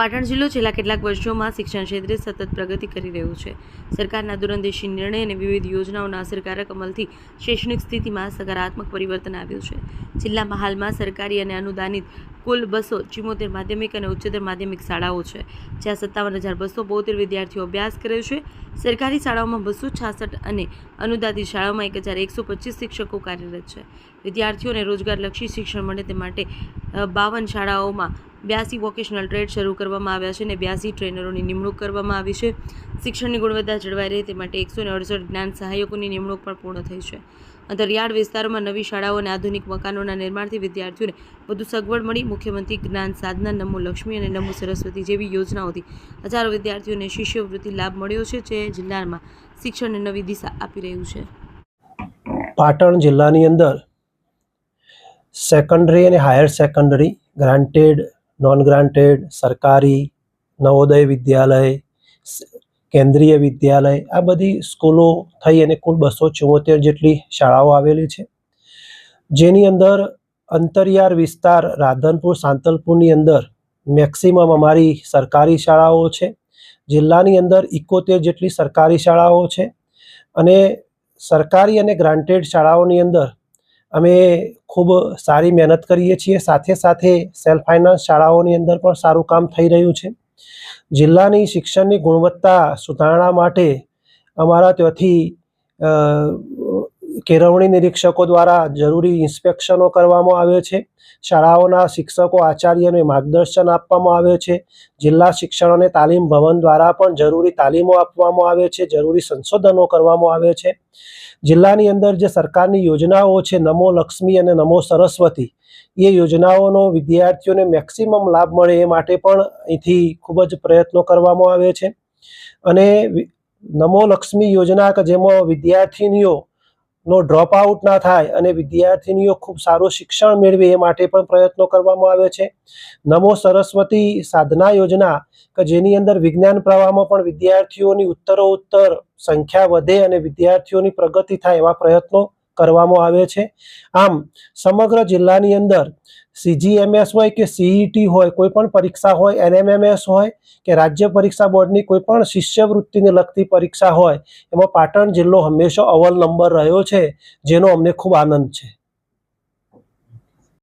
પાટણ જિલ્લો છેલ્લા કેટલાક વર્ષોમાં શિક્ષણ ક્ષેત્રે સતત પ્રગતિ કરી રહ્યો છે. સરકારના દૂરંદેશી નિર્ણય અને વિવિધ યોજનાઓના અસરકારક અમલથી શૈક્ષણિક સ્થિતિમાં સકારાત્મક પરિવર્તન આવ્યું છે. જિલ્લામાં હાલમાં સરકારી અને અનુદાનિત કુલ બસો ચિમોતેર માધ્યમિક અને ઉચ્ચતર માધ્યમિક શાળાઓ છે, જ્યાં સત્તાવન હજાર બસો બોતેર વિદ્યાર્થીઓ અભ્યાસ કરે છે. સરકારી શાળાઓમાં બસો છાસઠ અને અનુદાનિત શાળાઓમાં એક હજાર એકસો પચીસ શિક્ષકો કાર્યરત છે. વિદ્યાર્થીઓને રોજગારલક્ષી શિક્ષણ મળે તે માટે બાવન શાળાઓમાં બ્યાસી વોકેશનલ ટ્રેડ શરૂ કરવામાં આવ્યા છે અને બ્યાસી ટ્રેનરોની નિમણૂક કરવામાં આવી છે. શિક્ષણની ગુણવત્તા જળવાઈ રહે તે માટે એકસો ને અડસઠ જ્ઞાન સહાયકોની નિમણૂક પણ પૂર્ણ થઈ છે. અંતરિયાળ વિસ્તારોમાં નવી શાળાઓ અને આધુનિક મકાનોના નિર્માણથી વિદ્યાર્થીઓને વધુ સગવડ મળી. મુખ્યમંત્રી જ્ઞાન સાધના, નમો લક્ષ્મી અને નમો સરસ્વતી જેવી યોજનાઓથી હજારો વિદ્યાર્થીઓને શિષ્યવૃત્તિ લાભ મળ્યો છે જે જિલ્લામાં શિક્ષણને નવી દિશા આપી રહ્યું છે. પાટણ જિલ્લાની અંદર સેકન્ડરી અને higher secondary granted non granted સરકારી, નવોદય વિદ્યાલય કેન્દ્રીય વિદ્યાલય, આ બધી સ્કૂલો થઈ અને કુલ બસો ચુંમોતેર જેટલી શાળાઓ આવેલી છે. જેની અંદર અંતરિયાળ વિસ્તાર રાધનપુર સાંતલપુરની અંદર મેક્સિમમ અમારી સરકારી શાળાઓ છે. જિલ્લાની અંદર ઇકોતેર જેટલી સરકારી શાળાઓ છે અને સરકારી અને ગ્રાન્ટેડ શાળાઓની અંદર અમે ખૂબ સારી મહેનત કરીએ છીએ. સાથે સાથે સેલ્ફ ફાઇનાન્સ શાળાઓની અંદર પણ સારું કામ થઈ રહ્યું છે. જિલ્લાની શિક્ષણની ગુણવત્તા સુધારણા માટે અમારા ત્યાંથી કેળવણી નિરીક્ષકો દ્વારા જરૂરી ઇન્સ્પેક્શનો કરવામાં આવે છે. શાળાઓના શિક્ષકો, આચાર્યને માર્ગદર્શન આપવામાં આવે છે. જિલ્લા શિક્ષણ અને તાલીમ ભવન દ્વારા પણ જરૂરી તાલીમો આપવામાં આવે છે. જરૂરી સંશોધનો કરવામાં આવે છે. જિલ્લાની અંદર જે સરકારની યોજનાઓ છે, નમો લક્ષ્મી અને નમો સરસ્વતી, એ યોજનાઓનો વિદ્યાર્થીઓને મેક્સિમમ લાભ મળે એ માટે પણ અહીંથી ખૂબ જ પ્રયત્નો કરવામાં આવે છે. અને નમો લક્ષ્મી યોજના કે જેમાં વિદ્યાર્થિનીઓ નો ડ્રોપ આઉટ ના થાય અને વિદ્યાર્થીનીઓ ખૂબ સારું શિક્ષણ મેળવે એ માટે પણ પ્રયત્નો કરવામાં આવે છે. નમો સરસ્વતી સાધના યોજના કે જેની અંદર વિજ્ઞાન પ્રવાહમાં પણ વિદ્યાર્થીઓની ઉત્તરોત્તર સંખ્યા વધે અને વિદ્યાર્થીઓની પ્રગતિ થાય એવા પ્રયત્નો કરવામાં આવે છે. આમ, સમગ્ર જિલ્લાની અંદર સીજીએમએસ હોય કે સીઈટી હોય, કોઈ પણ પરીક્ષા હોય એનએમએમએસ હોય કે રાજ્ય પરીક્ષા બોર્ડની કોઈ પણ શિષ્યવૃત્તિને લગતી પરીક્ષા હોય, એમાં પાટણ જિલ્લો હંમેશા અવ્વલ નંબર રહ્યો છે, જેનો અમને ખૂબ આનંદ છે.